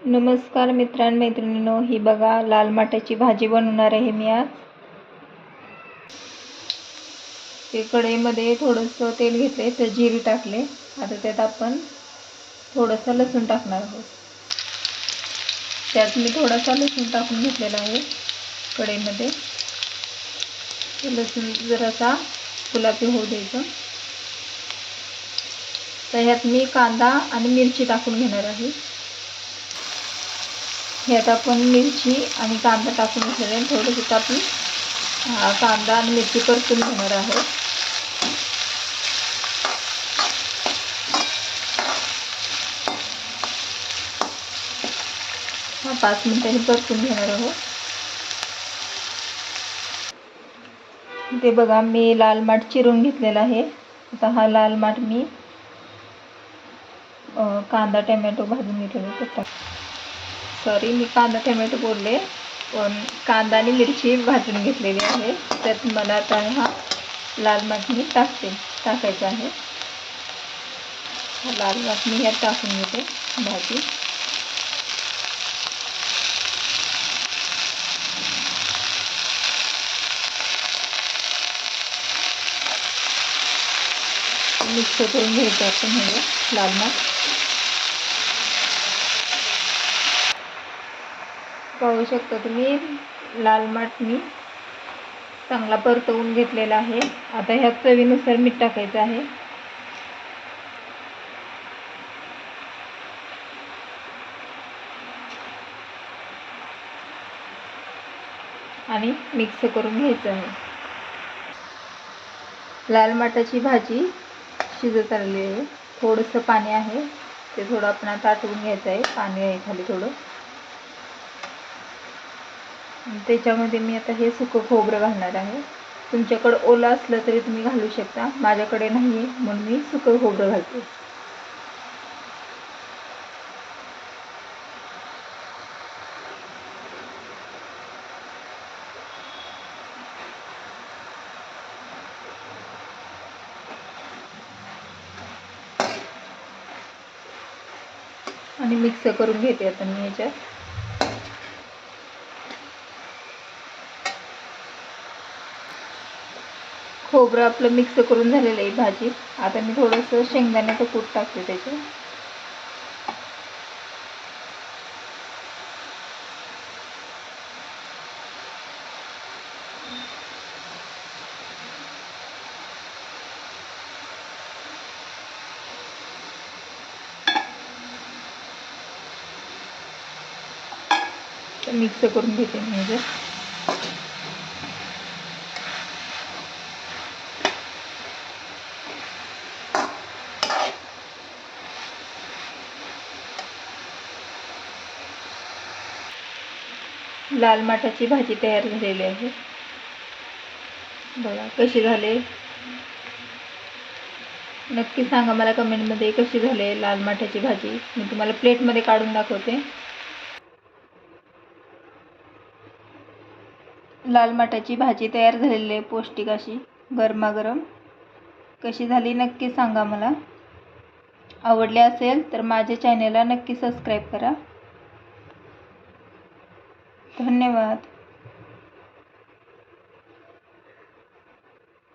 नमस्कार मित्रांमैत्रिणींनो ही बघा लाल माट्याची भाजी बनवणार आहे मी आज. ते कढईमध्ये थोडंसं तेल घेतले तर जिरे टाकले. आता त्यात आपण थोडंसं लसूण टाकणार आहोत. त्यात मी थोडासा लसूण टाकून घेतलेला आहे कढईमध्ये. लसूण जरासा गुलाबी होऊ द्यायचं. तर ह्यात मी कांदा आणि मिरची टाकून घेणार आहे. ह्यात आपण मिरची आणि कांदा टाकून घेतलेले आहे थोडंसं आपण कांदा आणि मिरची परतून घेणार आहोत. हा पाच मिनिटांनी परतून घेणार आहोत. ते बघा मी लाल माठ चिरून घेतलेला आहे. आता हा लाल माठ मी कांदा टमॅटो भाजून घेतलेला टाक सॉरी मी कांदा टमॅटो बोलले. पण कांदा आणि मिरची भाजून घेतलेली आहे. त्यात मला आता हा लाल माखणी मी टाकते टाकायचा आहे. लाल माखणी मी ह्यात टाकून घेते भाजी. मिक्स करून घ्यायचं आपण हे लाल माठ पाहू शकता. तुम्ही लाल माठ मी चांगला परतवून घेतलेला आहे. आता ह्या चवीनुसार मीठ टाकायचं आहे. आणि मिक्स करून घ्यायचं आहे. लाल माठाची भाजी शिजत आलेली आहे. थोडंसं पाणी आहे. ते थोडं आपण आता आटवून घ्यायचं आहे. पाणी आहे खाली थोडं. त्याच्यामध्ये मी आता हे सुकं खोबरं घालणार आहे. तुमच्याकडं ओलं असलं तरी तुम्ही घालू शकता. माझ्याकडे नाही आहे म्हणून मी सुकं खोबरं घालते. आणि मिक्स करून घेते आता मी ह्याच्यात खोबरं आपलं मिक्स करून झालेलं आहे भाजी. आता मी थोडंसं शेंगदाण्याचं कूट टाकते त्याचे मिक्स करून घेते मी लाल माठाची भाजी तयार झालेली आहे. बघा कशी झाले? नक्की सांगा मला कमेंटमध्ये कशी झाले लाल माठाची भाजी. मी तुम्हाला प्लेटमध्ये काढून दाखवते. लाल माठाची भाजी तयार झालेली आहे पौष्टिक अशी गरमागरम. कशी झाली नक्की सांगा मला. आवडले असेल तर माझ्या चॅनेलला नक्की सबस्क्राईब करा. धन्यवाद.